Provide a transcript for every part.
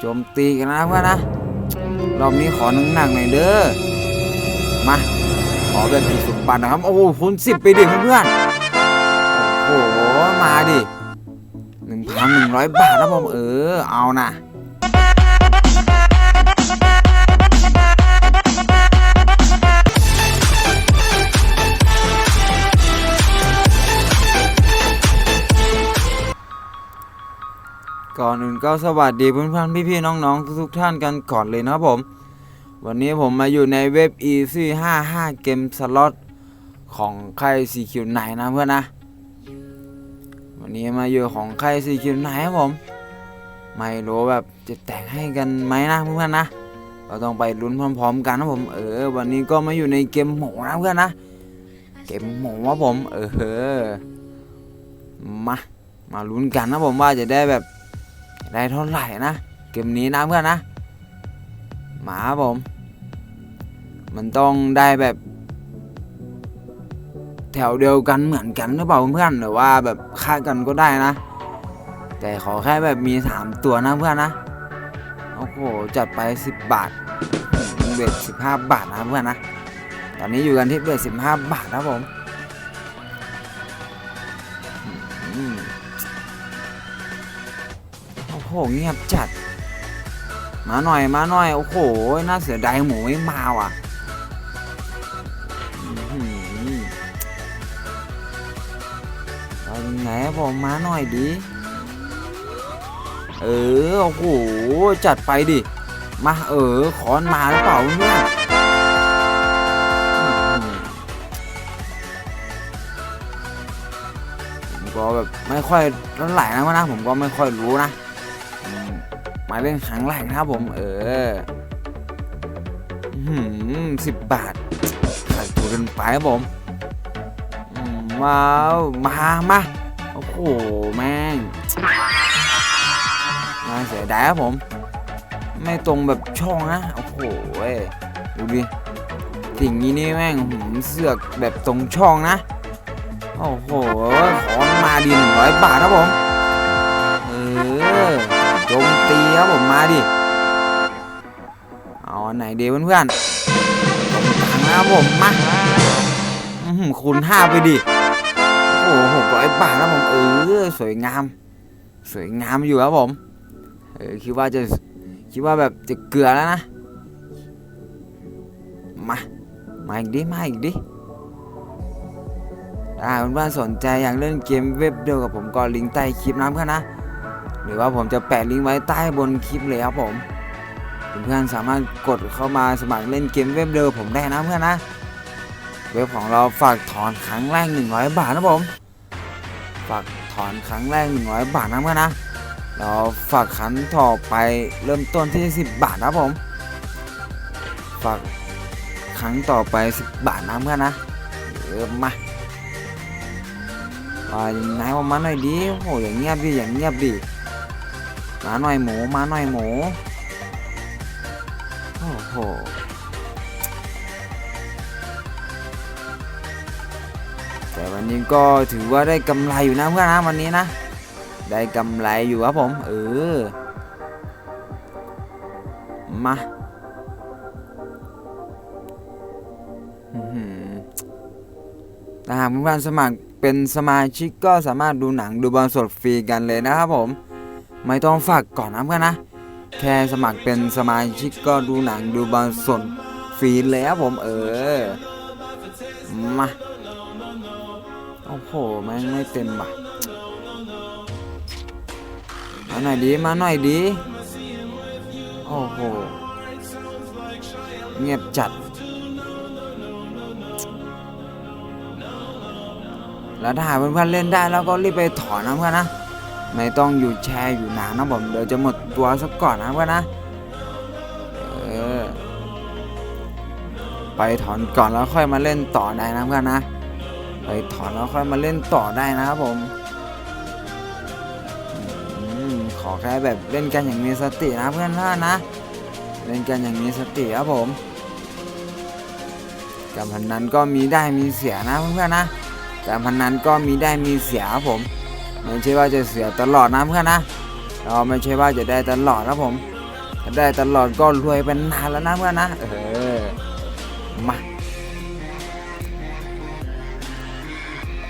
โจมตีกันนะเพื่อนนะ รอบนี้ขอหนักๆหน่อยเด้อ มา ขอแบบสุดปันนะครับ โอ้โหคูณสิบไปดิเพื่อนโอ้โห มาดิหนึ่งพันหนึ่งร้อยบาทนะผมเออ เอานะ ก่อนอื่นก็สวัสดีเพื่อนๆพี่ๆน้องๆทุกๆท่านกันก่อนเลยนะครับผม วันนี้ผมมาอยู่ในเว็บ Easy 55 เกมสล็อตของค่าย CQ9 นนะเพื่อนนะ วันนี้มาอยู่ของค่าย CQ9 ครับผม ไม่รู้แบบจะแต่งให้กันไหมนะเพื่อนๆนะ เราต้องไปลุ้นพร้อมๆกันนะผม เออ วันนี้ก็มาอยู่ในเกมหมูนะเพื่อนนะ เกมหมูครับผม เออ มา มาลุ้นกันนะผมว่าจะได้แบบ ได้เท่าไหร่นะเกมนี้นะเพื่อนนะหมาผม มันต้องได้แบบ แถวเดียวกันเหมือนกันหรือเปล่าเพื่อนหรือว่าแบบค่ากันก็ได้นะ แต่ขอแค่แบบมีสามตัวนะเพื่อนนะโอ้โหจัดไป10บาทเบ็ด15บาทนะเพื่อนนะตอนนี้อยู่กันที่เบ็ด15บาทนะผม โอ้โหเงียบจัด มาหน่อยมาหน่อย โอ้โห น่าเสียดายหมูไม่มาว่ะอื้อหือเอายังไงอะผมาหน่อยดิ เออ โอ้โห จัดไปดิ มาเออขอนมาหรือเปล่าเนี่ยผมก็แบบไม่ค่อยเท่าไหร่นะวะนะผมก็ไม่ค่อยรู้นะ มาเล่นครั้งแรกนะครับผม เออหืมสิบบาทขาดถูกกันไปครับผมมว้าวมามาโอ้โห แม่งมาเสียดายครับผม ไม่ตรงแบบช่องนะโอ้โหเว้ยดูดิสิ่งนี้นี่แม่งหืมเสือกแบบตรงช่องนะ โอ้โห ขอมาดีหนึ่งร้อยบาทครับผม เออ โจมตีครับผมมาดิ เอาอันไหนเดีเพื่อนๆตรงกลางนะครับผมมาคูณห้าไปดิ โอ้โหหกร้อยบาทครับผมเออสวยงาม สวยงามอยู่ครับผม เออคิดว่าจะคิดว่าแบบจะเกลือแล้วนะ มา มาอีกดิ มาอีกดิถ้าเพื่อนๆสนใจอยากเล่นเกมเว็บเดียวกับผมก็ลิงก์ใต้คลิปนะเพื่อนนะ หรือว่าผมจะแปะลิงก์ไว้ใต้บนคลิปเลยครับผมเพื่อนๆสามารถกดเข้ามาสมัครเล่นเกมเว็บเดิมผมได้นะเพื่อนนะ เว็บของเราฝากถอนครั้งแรก 100 บาทนะผมฝากถอนครั้งแรก 100 บาทนะเพื่อนนะเราฝากครั้งต่อไปเริ่มต้นที่ 10 บาทนะผมฝากครั้งต่อไป 10 บาทนะเพื่อนนะเออมาว่าอย่างไหนว่ามาหน่อยดิโอ้อย่างเงียบดิอย่างเงียบดิ มาหน่อยหมูมาหน่อยหมู โอ้โหแต่วันนี้ก็ถือว่าได้กำไรอยู่นะเพื่อนนะวันนี้นะ ได้กำไรอยู่ครับผม เออ มาอื้อหือถ้ากเพื่อนสมัครเป็นสมาชิกก็สามารถดูหนังดูบอลสดฟรีกันเลยนะครับผม ไม่ต้องฝากก่อนนะเพื่อนนะ แค่สมัครเป็นสมาชิกก็ดูหนังดูบอลสดฟรีเลยครับผมเออ มา โอ้โหแม่งไม่เต็มว่ะมาหน่อยดีมาหน่อยดี โอ้โห เงียบจัด แล้วถ้าหาเพื่อนๆเล่นได้แล้วก็รีบไปถอนนะเพื่อนนะ ไม่ต้องอยู่แช่อยู่นานนะผมเดี๋ยวจะหมดตัวซะก่อนนะเพื่อนนะเออไปถอนก่อนแล้วค่อยมาเล่นต่อได้นะเพื่อนนะไปถอนแล้วค่อยมาเล่นต่อได้นะครับผมอืมขอแค่แบบเล่นกันอย่างมีสตินะเพื่อนๆนะเล่นกันอย่างมีสติครับผมการพนันก็มีได้มีเสียนะเพื่อนๆนะการพนันก็มีได้มีเสียครับผม ไม่ใช่ว่าจะเสียตลอดนะเพื่อนนะ เราไม่ใช่ว่าจะได้ตลอดครับผมถ้าได้ตลอดก็รวยเป็นนานแล้วนะเพื่อนนะ เออ มา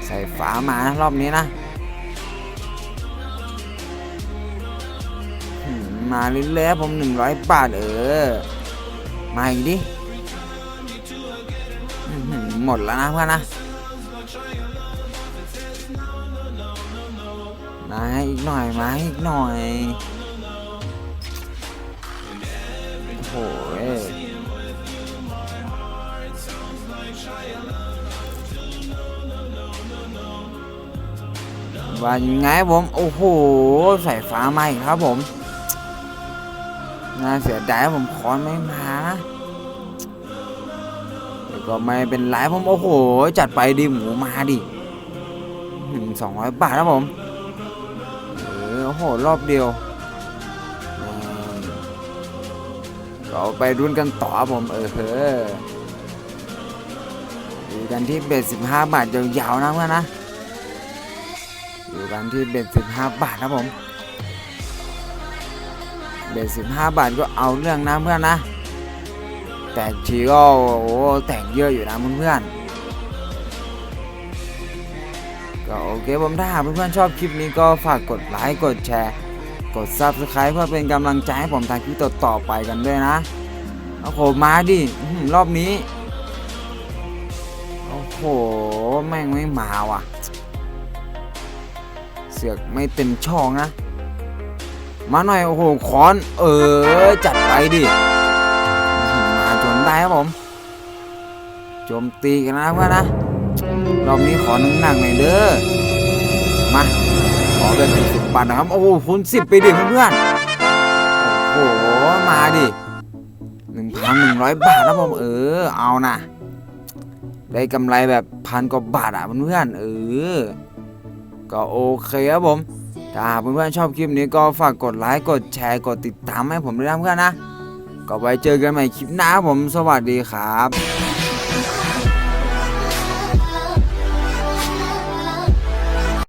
ใส่ฝามารอบนี้นะ มาเรื่อยๆผมหนึ่งร้อยบาทเออ มาอีกดิ หมดแล้วนะเพื่อนนะ มาอีกหน่อยมาอีกหน่อย โอ้โหยว่ายังไงผม โอ้โห ใส่ฟ้ามาอีกครับผมน่าเสียดายผมคอนไม่มานะแต่ก็ไม่เป็นไรผม โอ้โห จัดไปดิหมูมาดิสองร้อยบาทครับผม อ้โห รอบเดียวก็เอาไปรุ่นกันต่อผมเออเฮ้ออยู่กันที่เบ็ดสิบห้าบาทยาวๆนะเพื่อนนะอยู่กันที่เบ็ดสิบห้าบาทครับผมเบ็ดสิบห้าบาทก็เอาเรื่องนะเพื่อนนะแต่ทีก็โอ้แต่งเยอะอยู่นะเพื่อนๆ ก็โอเคผมถ้าหากเพื่อนๆชอบคลิปนี้ก็ฝากกดไลค์กดแชร์ กด Subscribe เพื่อเป็นกำลังใจให้ผมทำคลิปต่อๆไปกันด้วยนะโอ้โหมาดิรอบนี้ โอ้โห แม่งไม่มาว่ะ เสือกไม่เต็มช่องนะ มาหน่อย โอ้โหคอน เออ จัดไปดิ มาจนได้ครับผม โจมตีกันนะเพื่อนนะ รอบนี้ขอหนักๆหน่อยเด้อ มา ขอเป็นสิบบาทนะครับ โอ้โหคูณสิบไปดิเพื่อนๆโอ้โห มาดิหนึ่งพันหนึ่งร้อยบาทนะผมเออ เอานะ ได้กำไรแบบพันกว่าบาทอะเพื่อนเออ ก็โอเคครับผม ถ้าเพื่อนๆชอบคลิปนี้ก็ฝากกดไลค์ กดแชร์ กดติดตามให้ผมด้วยนะเพื่อนนะ ก็ไว้เจอกันใหม่คลิปหน้าผม สวัสดีครับ